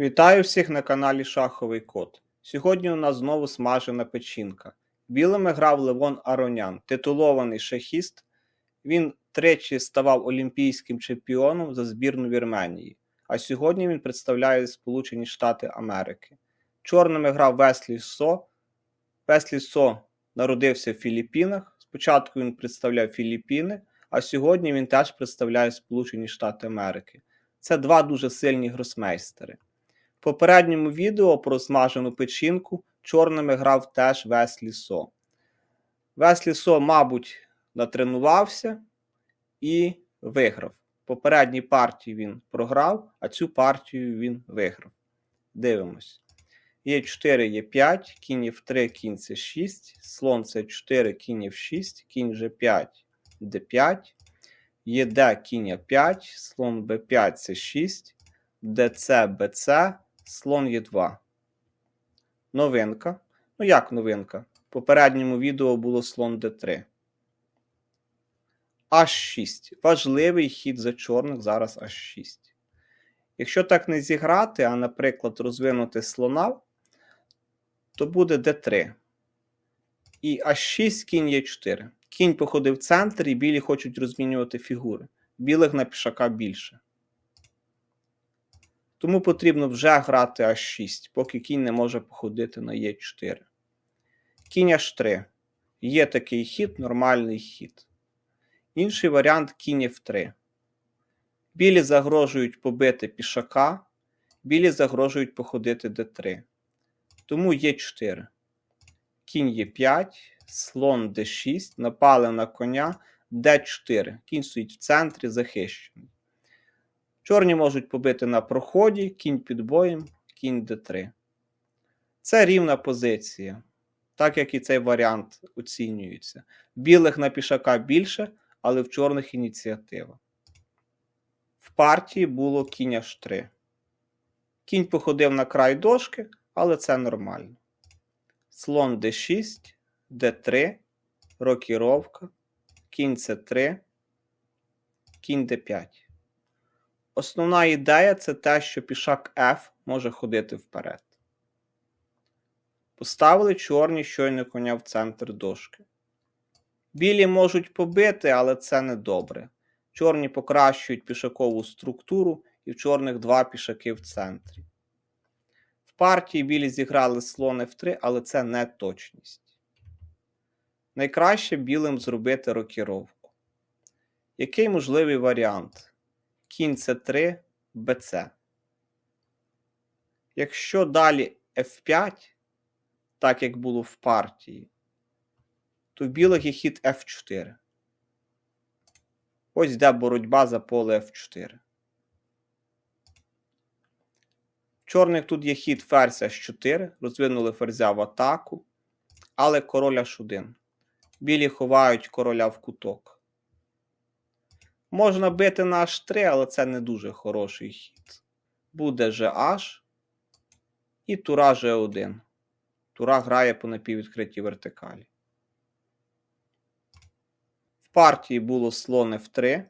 Вітаю всіх на каналі Шаховий Кот. Сьогодні у нас знову смажена печінка. Білими грав Левон Аронян, титулований шахіст. Він тричі ставав олімпійським чемпіоном за збірну Вірменії, а сьогодні він представляє Сполучені Штати Америки. Чорними грав Веслі Со. Веслі Со народився в Філіппінах. Спочатку він представляв Філіппіни, а сьогодні він теж представляє Сполучені Штати Америки. Це два дуже сильні гросмейстери. В попередньому відео про смажену печінку чорними грав теж Веслі Со. Веслі Со, мабуть, натренувався і виграв. Попередній партії він програв, а цю партію він виграв. Дивимось. Є 4, є 5, кінь є 3, кінь це 6, слон це 4, кінь є 6, кінь же 5, d5, є d, кінь є 5, слон b5 це 6, ДЦ, БЦ, слон є 2. Новинка. Ну як новинка? В попередньому відео було слон d3. H6. Важливий хід за чорних зараз H6. Якщо так не зіграти, а, наприклад, розвинути слона, то буде d3. І H6 кінь є 4. Кінь походив в центр, і білі хочуть розмінювати фігури. Білих на пішака більше. Тому потрібно вже грати H6, поки кінь не може походити на Е4. Кінь H3. Є такий хід, нормальний хід. Інший варіант кінь F3. Білі загрожують побити пішака, білі загрожують походити d3. Тому Е4. Кінь Е5, слон d6, напали на коня d4. Кінь стоїть в центрі захищений. Чорні можуть побити на проході, кінь під боєм, кінь d3. Це рівна позиція, так як і цей варіант оцінюється. Білих на пішака більше, але в чорних ініціатива. В партії було кінь h3. Кінь походив на край дошки, але це нормально. Слон d6, d3, рокіровка, кінь c3, кінь d5. Основна ідея це те, що пішак F може ходити вперед. Поставили чорні щойно коня в центр дошки. Білі можуть побити, але це не добре. Чорні покращують пішакову структуру, і в чорних два пішаки в центрі. В партії білі зіграли слон F3, але це не точність. Найкраще білим зробити рокіровку. Який можливий варіант? Кінь С3, БЦ. Якщо далі F5, так як було в партії, то в білих є хід F4. Ось йде боротьба за поле F4. В чорних тут є хід ферзь H4, розвинули ферзя в атаку, але король H1. Білі ховають короля в куток. Можна бити на H3, але це не дуже хороший хід. Буде GH і тура G1. Тура грає по напіввідкритій вертикалі. В партії було слон F3.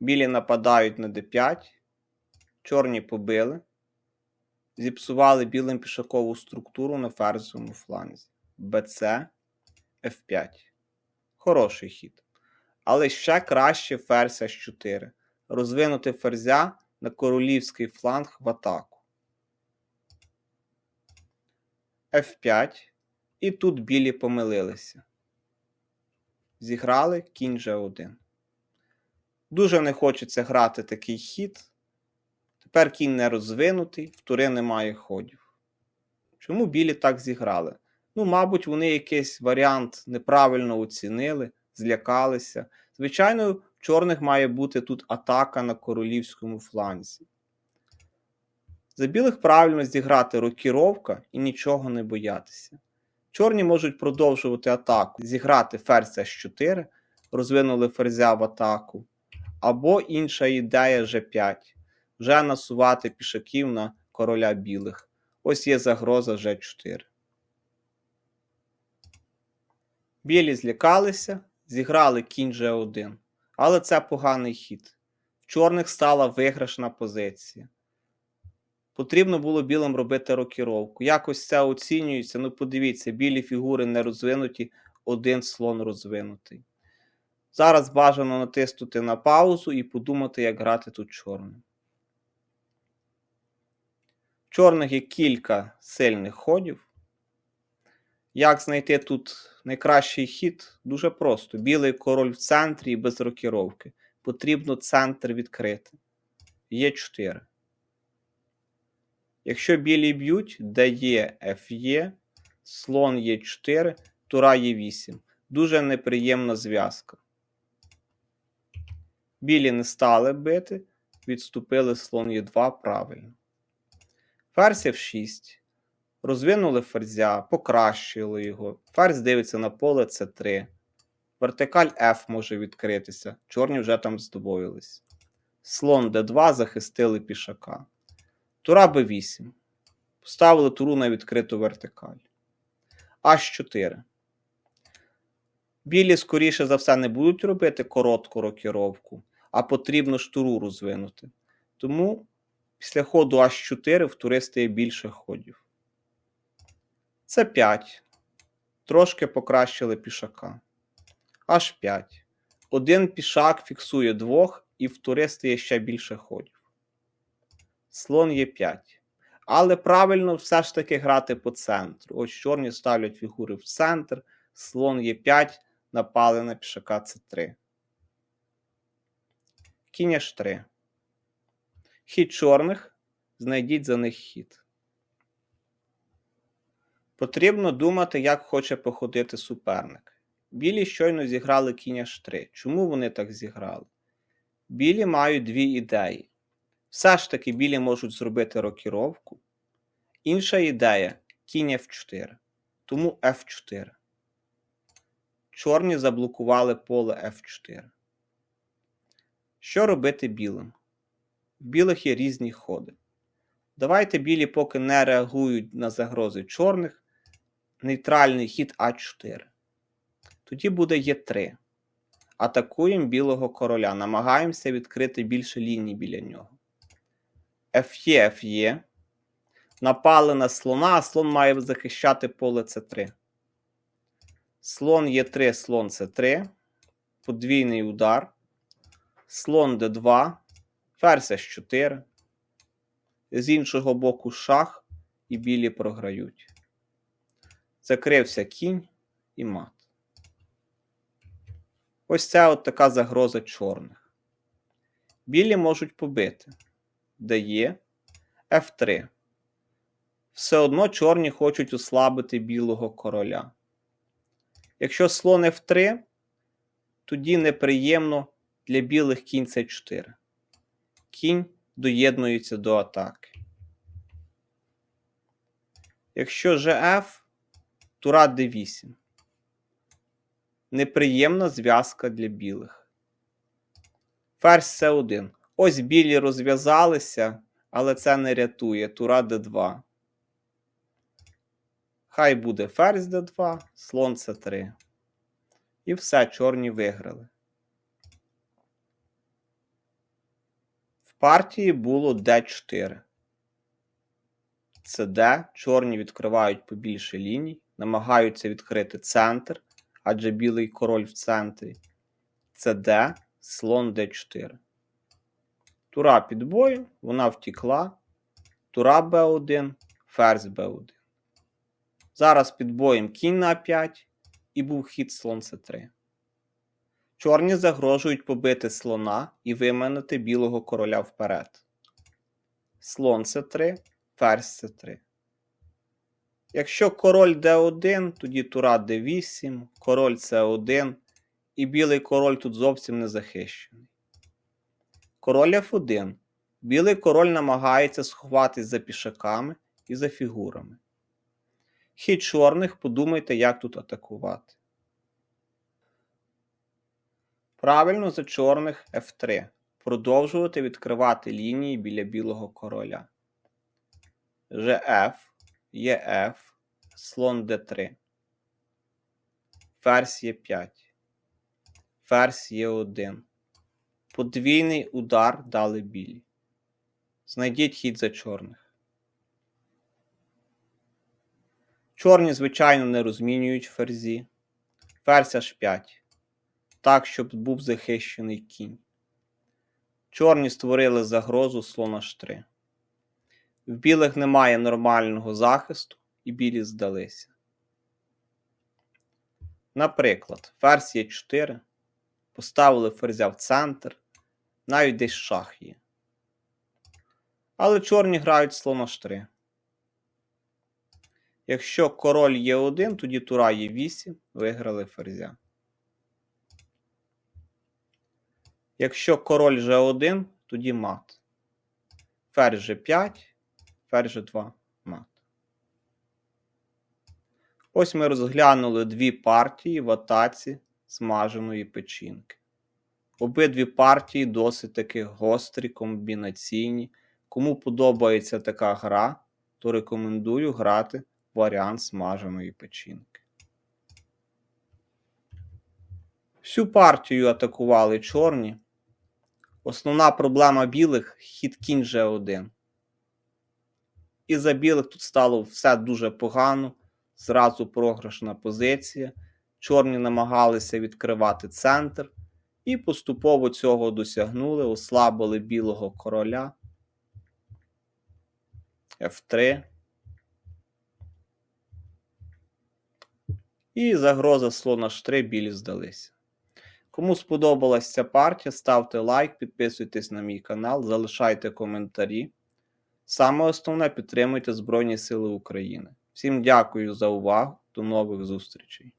Білі нападають на D5. Чорні побили. Зіпсували білим пішакову структуру на ферзовому фланзі. BC, F5. Хороший хід. Але ще краще ферзь H4. Розвинути ферзя на королівський фланг в атаку. F5. І тут білі помилилися. Зіграли кінь G1. Дуже не хочеться грати такий хід. Тепер кінь не розвинутий, в тури немає ходів. Чому білі так зіграли? Ну, мабуть, вони якийсь варіант неправильно оцінили, злякалися. Звичайно, в чорних має бути тут атака на королівському фланзі. За білих правильно зіграти рокіровка і нічого не боятися. Чорні можуть продовжувати атаку, зіграти ферзь С4, розвинули ферзя в атаку. Або інша ідея G5. Вже насувати пішаків на короля білих. Ось є загроза G4. Білі злякалися, зіграли кінь G1. Але це поганий хід. В чорних стала виграшна позиція. Потрібно було білим робити рокіровку. Якось це оцінюється. Ну, подивіться, білі фігури не розвинуті, один слон розвинутий. Зараз бажано натиснути на паузу і подумати, як грати тут чорним. В чорних є кілька сильних ходів. Як знайти тут найкращий хід? Дуже просто. Білий король в центрі і без рокіровки. Потрібно центр відкрити. Є 4. Якщо білі б'ють, де є Ф'є, слон є 4, тура є 8. Дуже неприємна зв'язка. Білі не стали бити, відступили слон є 2 правильно. Ферзь F6. Розвинули ферзя, покращили його. Ферзь дивиться на поле С3. Вертикаль F може відкритися. Чорні вже там здобовились. Слон d2 захистили пішака. Тура b8. Поставили туру на відкриту вертикаль. H4. Білі, скоріше за все, не будуть робити коротку рокіровку, а потрібно ж туру розвинути. Тому після ходу H4 в туриста є більше ходів. Це 5. Трошки покращили пішака. H5. Один пішак фіксує двох, і в туриста є ще більше ходів. Слон є 5. Але правильно все ж таки грати по центру. Ось чорні ставлять фігури в центр, слон є 5, напали на пішака С3. Кінь H3. Хід чорних. Знайдіть за них хід. Потрібно думати, як хоче походити суперник. Білі щойно зіграли кінь H3. Чому вони так зіграли? Білі мають дві ідеї. Все ж таки білі можуть зробити рокіровку. Інша ідея кінь F4. Тому F4. Чорні заблокували поле F4. Що робити білим? В білих є різні ходи. Давайте білі, поки не реагують на загрози чорних, нейтральний хід А4. Тоді буде Е3. Атакуємо білого короля. Намагаємося відкрити більше ліній біля нього. Ф'є, Ф'є. Напали на слона, а слон має захищати поле С3. Слон Е3, слон С3. Подвійний удар. Слон Д2. Ферзь С4. З іншого боку шах і білі програють. Закрився кінь і мат. Ось це от така загроза чорних. Білі можуть побити. Дає F3. Все одно чорні хочуть ослабити білого короля. Якщо слон F3, тоді неприємно для білих кінь С4. Кінь доєднується до атаки. Якщо же F, тура d8. Неприємна зв'язка для білих. Ферзь С1. Ось білі розв'язалися, але це не рятує. Тура d2. Хай буде ферзь d2, слон С3. І все, чорні виграли. В партії було d4. Це d. Чорні відкривають побільше ліній, намагаються відкрити центр, адже білий король в центрі. Це d, слон d4. Тура під бою, вона втікла. Тура b1, ферзь b1. Зараз під боєм кінь на 5 і був хід слон c3. Чорні загрожують побити слона і виманити білого короля вперед. Слон c3, ферзь c3. Якщо король d1, тоді тура d8, король c1, і білий король тут зовсім не захищений. Король f1. Білий король намагається сховатись за пішаками і за фігурами. Хід чорних, подумайте, як тут атакувати. Правильно за чорних F3. Продовжувати відкривати лінії біля білого короля. GF, ЄФ, слон Д3, ферзь Е5, ферзь Е1. Подвійний удар дали білі. Знайдіть хід за чорних. Чорні, звичайно, не розмінюють ферзі. Ферзь аж 5. Так, щоб був захищений кінь. Чорні створили загрозу слон H3. В білих немає нормального захисту, і білі здалися. Наприклад, ферзь є 4. Поставили ферзя в центр, навіть десь шах є. Але чорні грають слон H3. Якщо король є 1, тоді тура є 8, виграли ферзя. Якщо король G1, тоді мат. Ферзь G5, ферзь G2, мат. Ось ми розглянули дві партії в атаці смаженої печінки. Обидві партії досить таки гострі, комбінаційні. Кому подобається така гра, то рекомендую грати варіант смаженої печінки. Всю партію атакували чорні. Основна проблема білих хід кінь G1. І за білих тут стало все дуже погано. Зразу програшна позиція. Чорні намагалися відкривати центр. І поступово цього досягнули, ослабили білого короля. F3. І загроза слона H3 білі здалися. Кому сподобалась ця партія, ставте лайк, підписуйтесь на мій канал, залишайте коментарі. Саме основне підтримуйте Збройні Сили України. Всім дякую за увагу. До нових зустрічей!